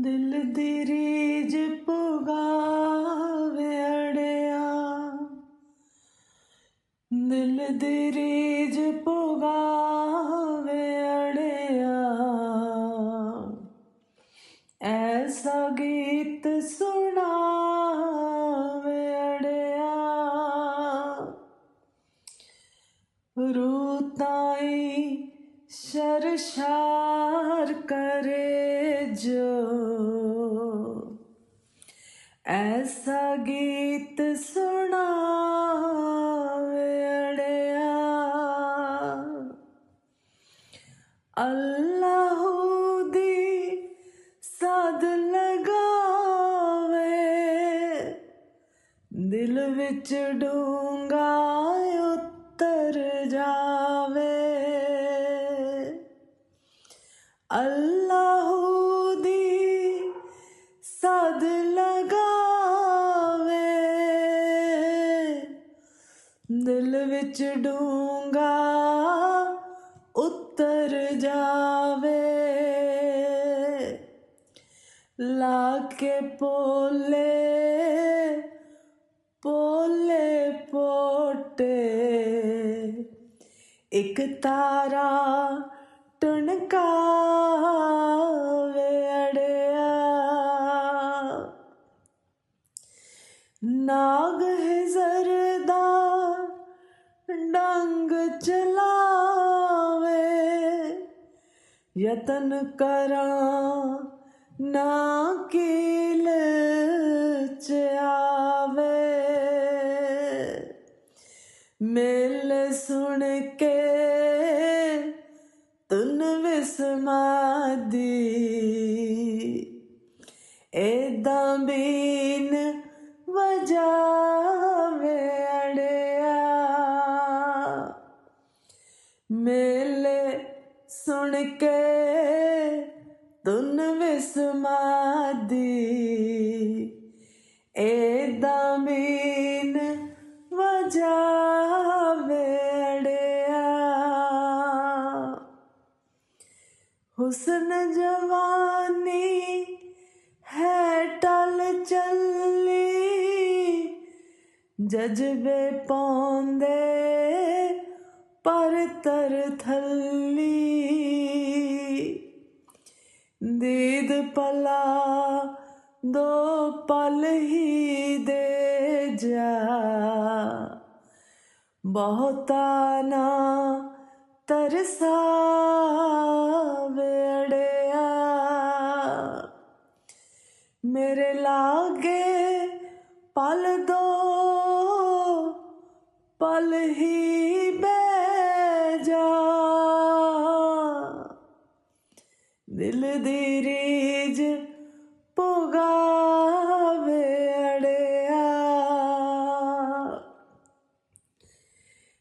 ਦਿਲ ਦੀ ਰੀਝ ਪੁਗਾਵੇ ਅੜਿਆ। ਦਿਲ ਦੀ ਰੀਝ ਪੁਗਾਵੇ ਅੜਿਆ। ਐਸਾ ਗੀਤ ਸੁਣਾਵੇ ਅੱਲਾਹੂ ਦੀ ਸਾਧ ਲਗਾਵੇ। ਦਿਲ ਵਿੱਚ ਡੂੰਗਾ ਉਤਰ ਜਾਵੇ। ਅੱਲਾਹੂ ਦੀ ਸਾਧ ਲਗਾਵੇ। ਦਿਲ ਵਿੱਚ ਡੂੰਗਾ ਲਾ ਕੇ ਪੋਲੇ ਪੋਲੇ ਪੋਟੇ। ਇੱਕ ਤਾਰਾ ਟਣਕਾਵੇ ਅੜਿਆ। ਨਾਗ ਹੈ ਜ਼ਰਦਾ ਡੰਗ ਚਲਾਵੇ। ਯਤਨ ਕਰਾਂ ਨਾ ਕੀਲ ਚ ਆਵੇ। ਮੇਲ ਸੁਣ ਕੇ ਤੁਨ ਵਿਸਮਾਦੀ। ਏਦਾਂ ਬੀਨ ਵਜਾਵੇ ਅੜਿਆ। ਮੇਲੇ ਸੁਣ ਕੇ ਤੁਨ ਵਿਸਮਾਦੀ, ਏਦਾਂ ਬੀਨ ਵਜਾਵੇ ਅੜਿਆ ਹੁਸਨ ਜਵਾਨੀ ਹੈ ਟਲ ਚੱਲੀ, ਜਜਬੇ ਪਾਉਂਦੇ ਪਰ ਤਰ ਥੱਲੀ। ਦੀਦ ਪਲਾ ਦੋ ਪਲ ਹੀ ਦੇ ਜਾ। ਬਹੁਤਾ ਨਾ ਤਰਸਾਵੇ ਅੜਿਆ ਮੇਰੇ ਲਾਗੇ ਪਲ ਦੋ, ਪਲ ਹੀ ਦਿਲ ਦੀ ਰੀਝ ਪੁਗਾਵੇ ਅੜਿਆ।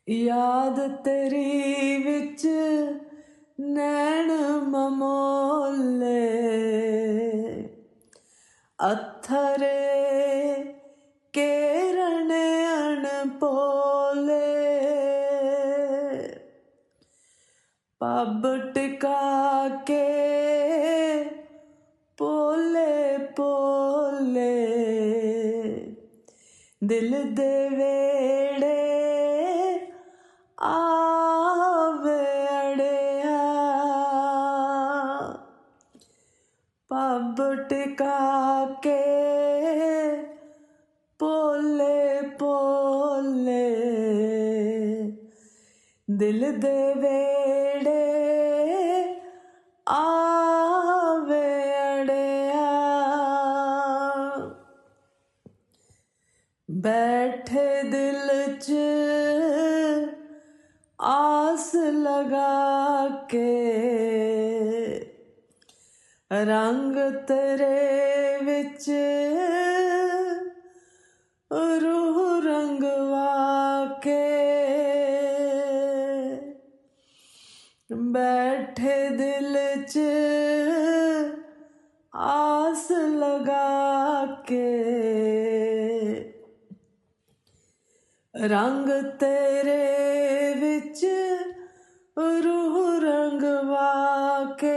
ਯਾਦ ਤੇਰੀ ਵਿੱਚ ਨੈਣ ਮਮੋਲੇ ਅਥਰੇ ਕੇਰਣ ਅਣਪੋ ਪੱਬ ਟਿਕਾ ਕੇ ਪੋਲੇ ਪੋਲੇ ਦਿਲ ਦੇ ਵੇੜੇ ਆਵੇ ਅੜਿਆ। ਪੱਬ ਟਿਕਾ ਕੇ ਪੋਲੇ ਪੋਲੇ ਦਿਲ ਦੇ ਵੇ ਬੈਠੇ ਦਿਲ 'ਚ ਆਸ ਲਗਾ ਕੇ। ਰੰਗ ਤੇਰੇ ਵਿੱਚ ਰੂਹ ਰੰਗ ਤੇਰੇ ਵਿੱਚ ਰੂਹ ਰੰਗਵਾ ਕੇ।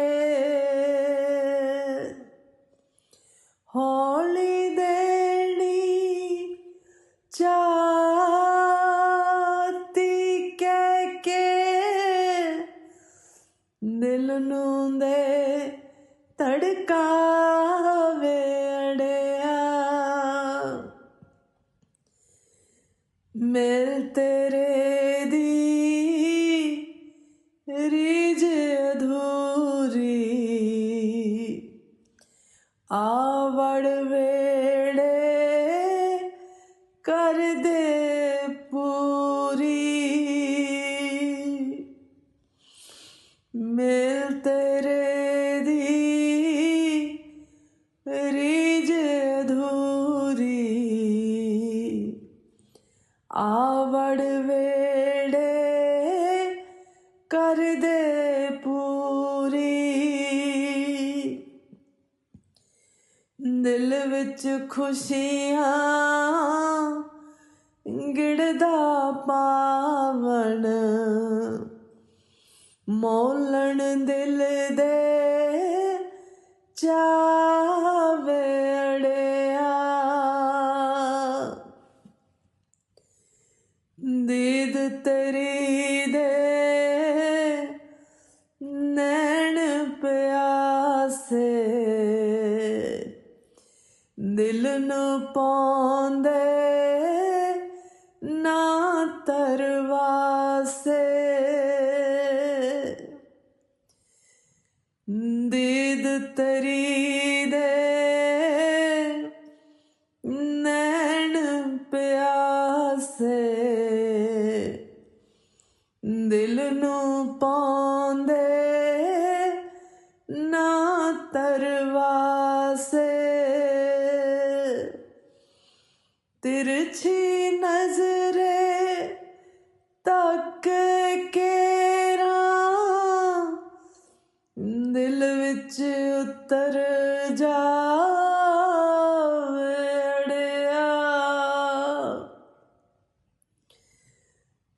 ਹੌਲੀ ਦੇਣੀ ਚਾਤੀ ਕਹਿ ਕੇ ਦਿਲ ਨੂੰ ਦੇ ਤੜਕਾਵੇ। ਮਿਲ ਤੇਰੇ ਦੀ ਰੀਝ ਅਧੂਰੀ। ਆਵੜ ਵੇ ਕਰ ਦੇ ਪੂਰੀ। ਦਿਲ ਵਿੱਚ ਖੁਸ਼ੀਆਂ ਗਿੜਦਾ ਪਾਵਣ। ਮੋਲਣ ਦਿਲ ਦੇ ਚਾਵੇ ਦਿਲ ਪਾਉਂਦੇ ਨਾ ਤਰਵਾਸੇ। ਦੀਦ ਤੇਰੀ ਦੇ ਤਿਰਛੀ ਨਜ਼ਰੇ ਤੱਕ ਕੇਰਾ ਦਿਲ ਵਿੱਚ ਉਤਰ ਜਾਵੇ ਅੜਿਆ।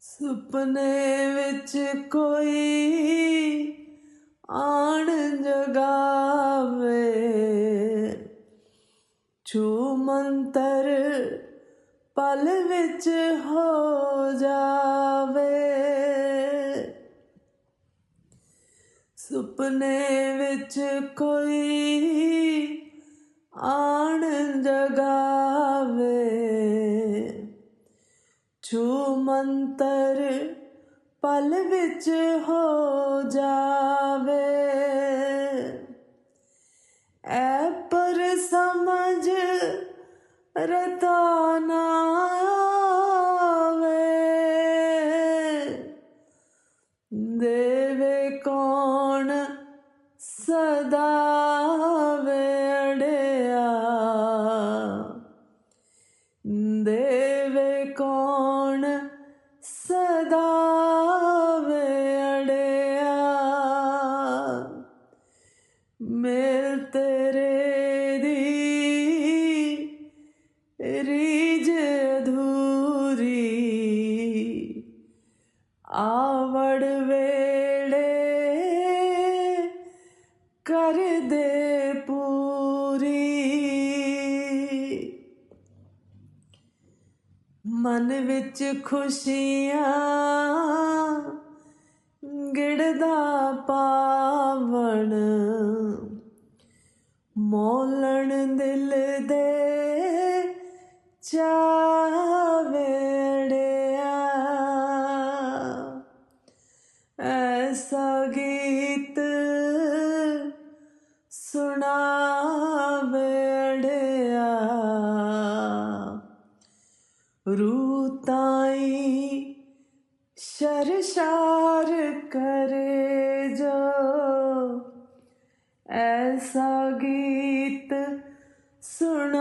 ਸੁਪਨੇ ਵਿੱਚ ਕੋਈ ਆਣ ਜਗਾਵੇ। ਛੂ ਮੰਤਰ ਪਲ ਵਿੱਚ ਹੋ ਜਾਵੇ। ਸੁਪਨੇ ਵਿੱਚ ਕੋਈ ਆਣ ਜਗਾਵੇ। ਛੂ ਮੰਤਰ ਪਲ ਵਿੱਚ ਹੋ ਜਾ ਵਿੱਚ ਖੁਸ਼ੀਆਂ ਗਿੜਦਾ ਪਾਵਣ। ਮੋਲਣ ਦਿਲ ਦੇ ਚਾਵੇੜਿਆ। ਐਸਾ ਗੀਤ ਸ਼ਰਸ਼ਾਰ ਕਰੇ ਜੋ। ਐਸਾ ਗੀਤ ਸੁਣ